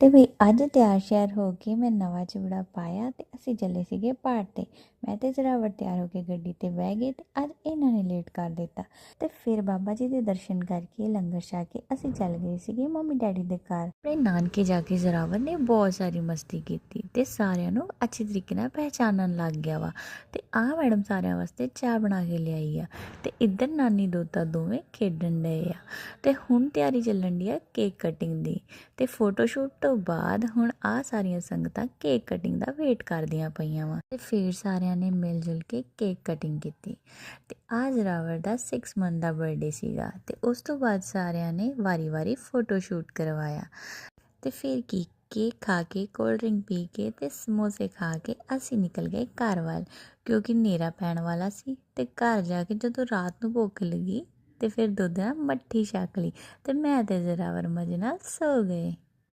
ਤੇ ਵੀ ਅੱਜ ਤਿਆਰ ਸ਼ਿਆਰ ਹੋ ਕੇ ਮੈਂ ਨਵਾਂ ਚੂੜਾ ਪਾਇਆ ਤੇ ਅਸੀਂ ਚੱਲੇ ਸੀਗੇ ਪਾਠ ਤੇ। ਮੈਂ ਤੇ ਜ਼ਰਾਵਰ ਤਿਆਰ ਹੋ ਕੇ ਗੱਡੀ ਤੇ ਬਹਿ ਗਏ ਤੇ ਅੱਜ ਇਹਨਾਂ ਨੇ ਲੇਟ ਕਰ ਦਿੱਤਾ। ਤੇ ਫਿਰ ਬਾਬਾ ਜੀ ਦੇ ਦਰਸ਼ਨ ਕਰਕੇ ਲੰਗਰ ਛਾ ਕੇ ਅਸੀਂ ਚੱਲ ਗਏ ਸੀਗੇ ਮੰਮੀ ਡੈਡੀ ਦੇ ਘਰ। ਆਪਣੇ ਨਾਨਕੇ ਜਾ ਕੇ ਜ਼ਰਾਵਰ ਨੇ ਬਹੁਤ ਸਾਰੀ ਮਸਤੀ ਕੀਤੀ। ਤੇ ਸਾਰਿਆਂ ਨੂੰ ਅੱਛੇ ਤਰੀਕੇ ਨਾਲ ਪਹਿਚਾਨਣ ਲੱਗ ਗਿਆ ਵਾ। ਤੇ ਆ ਮੈਡਮ ਸਾਰਿਆਂ ਵਾਸਤੇ ਚਾਹ ਬਣਾ ਕੇ ਲਿਆਈ ਆ। ਤੇ ਇੱਧਰ ਨਾਨੀ ਦੋਤਾ ਦੋਵੇਂ ਖੇਡਣ ਡਏ ਆ। ਤੇ ਹੁਣ ਤਿਆਰੀ ਚੱਲਣ ਦੀ ਆ ਕੇਕ ਕਟਿੰਗ ਦੀ। ਤੇ ਫੋਟੋ ਸ਼ੂਟ ਤੋਂ ਬਾਅਦ ਹੁਣ ਆ ਸਾਰੀਆਂ ਸੰਗਤਾਂ ਕੇਕ ਕਟਿੰਗ ਦਾ ਵੇਟ ਕਰਦੀਆਂ ਪਈਆਂ ਵਾ। ਤੇ ਫਿਰ ਸਾਰਿਆਂ ਨੇ ਮਿਲ ਜੁਲ ਕੇ ਕੇਕ ਕਟਿੰਗ ਕੀਤੀ। ਤੇ ਆ ਜ਼ਰਾਵਰ ਦਾ 6 ਮੰਥ ਦਾ ਬਰਥਡੇ ਸੀਗਾ। ਤੇ ਉਸ ਤੋਂ ਬਾਅਦ ਸਾਰਿਆਂ ਨੇ ਵਾਰੀ-ਵਾਰੀ ਫੋਟੋ ਸ਼ੂਟ ਕਰਵਾਇਆ। ਤੇ ਫਿਰ ਕੀ ਕੇਕ ਖਾ ਕੇ, ਕੋਲਡ ਡਰਿੰਕ ਪੀ ਕੇ ਤੇ ਸਮੋਸੇ ਖਾ ਕੇ ਅਸੀਂ ਨਿਕਲ ਗਏ ਘਰ ਵੱਲ। ਕਿਉਂਕਿ ਹਨੇਰਾ ਪੈਣ ਵਾਲਾ ਸੀ ਤੇ ਘਰ ਜਾ ਕੇ ਜਦੋਂ ਰਾਤ ਨੂੰ ਭੁੱਖ ਲੱਗੀ ਤੇ ਫਿਰ ਦੁੱਧ ਨਾਲ ਮੱਠੀ ਛਕ ਲਈ ਤੇ ਮੈਂ ਤੇ ਜ਼ਰਾਵਰ ਮਜੇ ਨਾਲ ਸੋ ਗਏ।